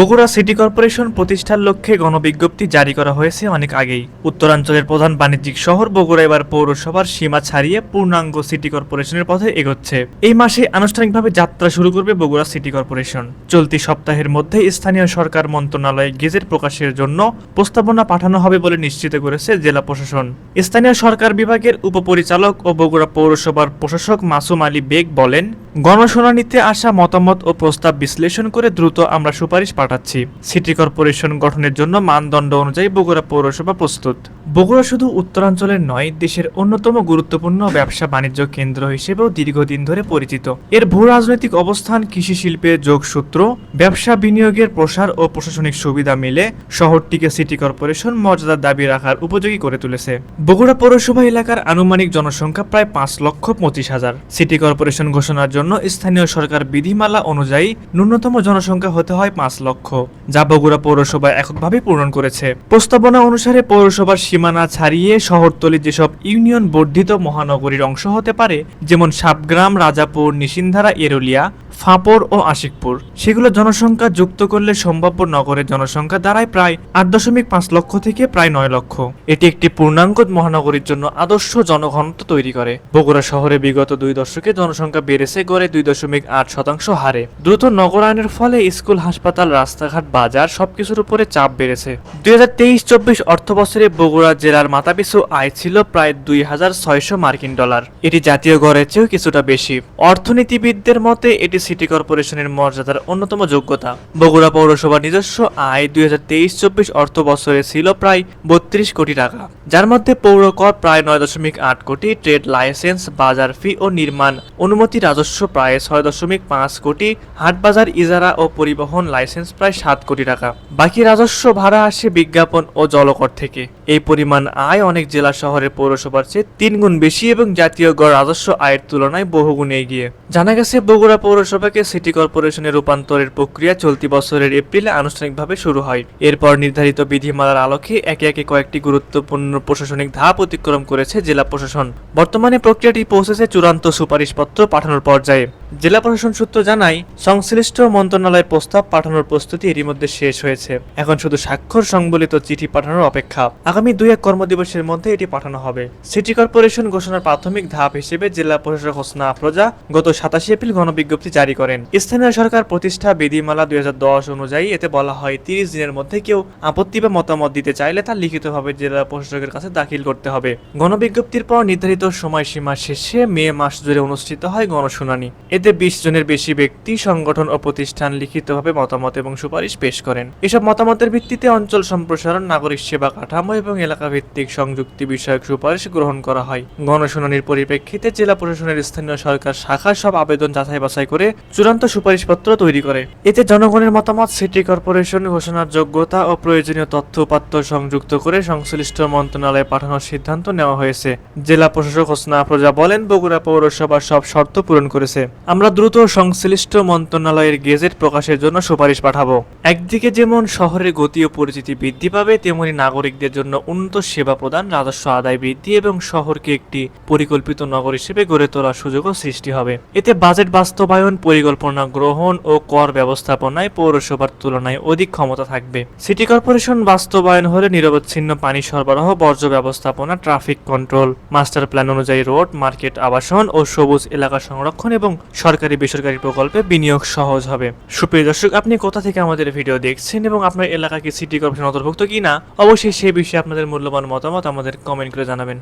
Bogura city corporation প্রতিষ্ঠার লক্ষ্যে গণবিজ্ঞপ্তি জারি করা হয়েছে অনেক আগেই। উত্তরাঞ্চলের প্রধান বাণিজ্যিক শহর বগুড়া এবার পৌরসভার সীমা ছাড়িয়ে পূর্ণাঙ্গ সিটি কর্পোরেশনের পথে এগোচ্ছে। এই মাসে আনুষ্ঠানিকভাবে যাত্রা শুরু করবে বগুড়া সিটি কর্পোরেশন। চলতি সপ্তাহের মধ্যে স্থানীয় সরকার মন্ত্রণালয়ে গেজেট প্রকাশের জন্য প্রস্তাবনা পাঠানো হবে বলে নিশ্চিত করেছে জেলা প্রশাসন। স্থানীয় সরকার বিভাগের উপপরিচালক ও বগুড়া পৌরসভার প্রশাসক মাসুম আলী বেগ বলেন গণশুনানিতে আসা মতামত ও প্রস্তাব বিশ্লেষণ করে দ্রুত আমরা সুপারিশ পাঠাচ্ছি। সিটি কর্পোরেশন গঠনের জন্য মানদণ্ড অনুযায়ী বগুড়া পৌরসভা প্রস্তুত। বগুড়া শুধু উত্তরাঞ্চলের নয়, দেশের অন্যতম গুরুত্বপূর্ণ ব্যবসা বাণিজ্য কেন্দ্র হিসেবেও দীর্ঘদিন ধরে পরিচিত। এর ভূ রাজনৈতিক অবস্থান কৃষি শিল্পের যোগসূত্র, ব্যবসা বিনিয়োগের প্রসার ও প্রশাসনিক সুবিধা মিলে শহরটিকে সিটি কর্পোরেশন মর্যাদার দাবি রাখার উপযোগী করে তুলেছে। বগুড়া পৌরসভা এলাকার আনুমানিক জনসংখ্যা প্রায় পাঁচ লক্ষ পঁচিশ হাজার। সিটি কর্পোরেশন ঘোষণার জন্য স্থানীয় সরকার বিধিমালা অনুযায়ী ন্যূনতম জনসংখ্যা হতে হয় পাঁচ লক্ষ। যা বগুড়া পৌরসভা এককভাবে পূরণ করেছে। প্রস্তাবনা অনুসারে পৌরসভার সীমানা ছাড়িয়ে শহরতলি যেসব ইউনিয়ন বর্ধিত মহানগরীর অংশ হতে পারে, যেমন সাবগ্রাম রাজাপুর, নিশিন্ধারা, এরুলিয়া ফাঁপড় ও আশিকপুর। সেগুলো জনসংখ্যা যুক্ত করলে সম্ভাব্য নগরের জনসংখ্যা দাঁড়ায় প্রায় আট দশমিক পাঁচ লক্ষ থেকে প্রায় নয় লক্ষ। এটি একটি পূর্ণাঙ্গ মহানগরীর জন্য আদর্শ জনঘনত্ব তৈরি করে। বগুড়া শহরে বিগত দুই দশকে জনসংখ্যা বেড়েছে গড়ে দুই দশমিক আট শতাংশ হারে। দ্রুত নগরায়নের ফলে স্কুল, হাসপাতাল, রাস্তাঘাট, বাজার সবকিছুর উপরে চাপ বেড়েছে। দুই হাজার তেইশ, চব্বিশ অর্থ বছরে বগুড়া জেলার মাথাপিছু আয় ছিল প্রায় দুই হাজার ছয়শো মার্কিন ডলার। এটি জাতীয় গড়ের চেয়েও কিছুটা বেশি। অর্থনীতিবিদদের মতে, এটি সিটি কর্পোরেশনের মর্যাদার অন্যতম যোগ্যতা। বগুড়া পৌরসভার নিজস্ব আয় দুই হাজার তেইশ চব্বিশ অর্থ বছরে ছিল প্রায় বত্রিশ কোটি টাকা, যার মধ্যে পৌর কর প্রায় নয় দশমিক আট কোটি, ট্রেড লাইসেন্স, বাজার ফি ও নির্মাণ অনুমতি রাজস্ব প্রায় ছয় দশমিক পাঁচ কোটি, হাটবাজার, ইজারা ও পরিবহন লাইসেন্স প্রায় সাত কোটি টাকা। বাকি রাজস্ব ভাড়া আসে বিজ্ঞাপন ও জলকর থেকে। এই পরিমাণ আয় অনেক জেলা শহরের পৌরসভার চেয়ে তিন গুণ বেশি এবং জাতীয় গড় রাজস্ব আয়ের তুলনায় বহুগুণে এগিয়ে। জানা গেছে, বগুড়া পৌরসভাকে সিটি কর্পোরেশনের রূপান্তরের প্রক্রিয়া চলতি বছরের এপ্রিলে আনুষ্ঠানিকভাবে শুরু হয়। এরপর নির্ধারিত বিধিমালার আলোকে একে একে কয়েকটি গুরুত্বপূর্ণ প্রশাসনিক ধাপ অতিক্রম করেছে জেলা প্রশাসন। বর্তমানে প্রক্রিয়াটি পৌঁছেছে চূড়ান্ত সুপারিশপত্র পাঠানোর পর্যায়ে। জেলা প্রশাসন সূত্র জানায়, সংশ্লিষ্ট মন্ত্রণালয়ের প্রস্তাব পাঠানোর প্রস্তুতি এরই মধ্যে শেষ হয়েছে। এখন শুধু স্বাক্ষর সংবলিত চিঠি পাঠানোর অপেক্ষা। আগামী দুই এক কর্মদিবসের মধ্যে এটি পাঠানো হবে। সিটি কর্পোরেশন ঘোষণার প্রাথমিক ধাপ হিসেবে জেলা প্রশাসক হোসনা আফরোজা গত সাতাশে এপ্রিল গণবিজ্ঞপ্তি জারি করেন। স্থানীয় সরকার প্রতিষ্ঠা বিধিমালা দুই হাজার দশ অনুযায়ী এতে বলা হয়, তিরিশ দিনের মধ্যে কেউ আপত্তি বা মতামত দিতে চাইলে তা লিখিতভাবে জেলা প্রশাসকের কাছে দাখিল করতে হবে। গণবিজ্ঞপ্তির পর নির্ধারিত সময়সীমা শেষে মে মাস জুড়ে অনুষ্ঠিত হয় গণশুনানি। এতে বিশ জনের বেশি ব্যক্তি সংগঠন ও প্রতিষ্ঠান লিখিতভাবে মতামত এবং সুপারিশ পেশ করেন। এসব মতামতের ভিত্তিতে অঞ্চল সম্প্রসারণ, নাগরিক সেবা কাঠামো এবং এলাকা ভিত্তিক সংযুক্তি বিষয়ক সুপারিশ গ্রহণ করা হয়। গণশুনানির পরিপ্রেক্ষিতে জেলা প্রশাসনের স্থানীয় সরকার শাখা সব আবেদন যাচাই বাছাই করে চূড়ান্ত সুপারিশপত্র তৈরি করে। এতে জনগণের মতামত, সিটি কর্পোরেশন ঘোষণার যোগ্যতা ও প্রয়োজনীয় তথ্য উপাত্ত সংযুক্ত করে সংশ্লিষ্ট মন্ত্রণালয়ে পাঠানোর সিদ্ধান্ত নেওয়া হয়েছে। জেলা প্রশাসক হোসনা আফরোজা বলেন, বগুড়া পৌরসভা সব শর্ত পূরণ করেছে। আমরা দ্রুত সংশ্লিষ্ট মন্ত্রণালয়ের গেজেট প্রকাশের জন্য সুপারিশ পাঠাবো। একদিকে যেমন শহরের গতি ও পরিচিতি বৃদ্ধি পাবে, তেমনি নাগরিকদের জন্য উন্নত সেবা প্রদান, রাজস্ব আদায় বৃদ্ধি এবং শহরকে একটি পরিকল্পিত নগর হিসেবে গড়ে তোলার সুযোগও সৃষ্টি হবে। এতে বাজেট বাস্তবায়ন, পরিকল্পনা গ্রহণ ও কর ব্যবস্থাপনায় পৌরসভার তুলনায় অধিক ক্ষমতা থাকবে। সিটি কর্পোরেশন বাস্তবায়ন হলে নিরবচ্ছিন্ন পানি সরবরাহ, বর্জ্য ব্যবস্থাপনা, ট্রাফিক কন্ট্রোল, মাস্টার প্ল্যান অনুযায়ী রোড, মার্কেট আবাসন ও সবুজ এলাকা সংরক্ষণ এবং সরকারি, বেসরকারি প্রকল্পে বিনিয়োগ সহজ হবে। সুপ্রিয় দর্শক, আপনি কোথা থেকে আমাদের ভিডিও দেখছেন এবং আপনার এলাকা কি সিটি কর্পোরেশন অন্তর্ভুক্ত কিনা? অবশ্যই সেই বিষয়ে আপনাদের মূল্যবান মতামত আমাদের কমেন্ট করে জানাবেন।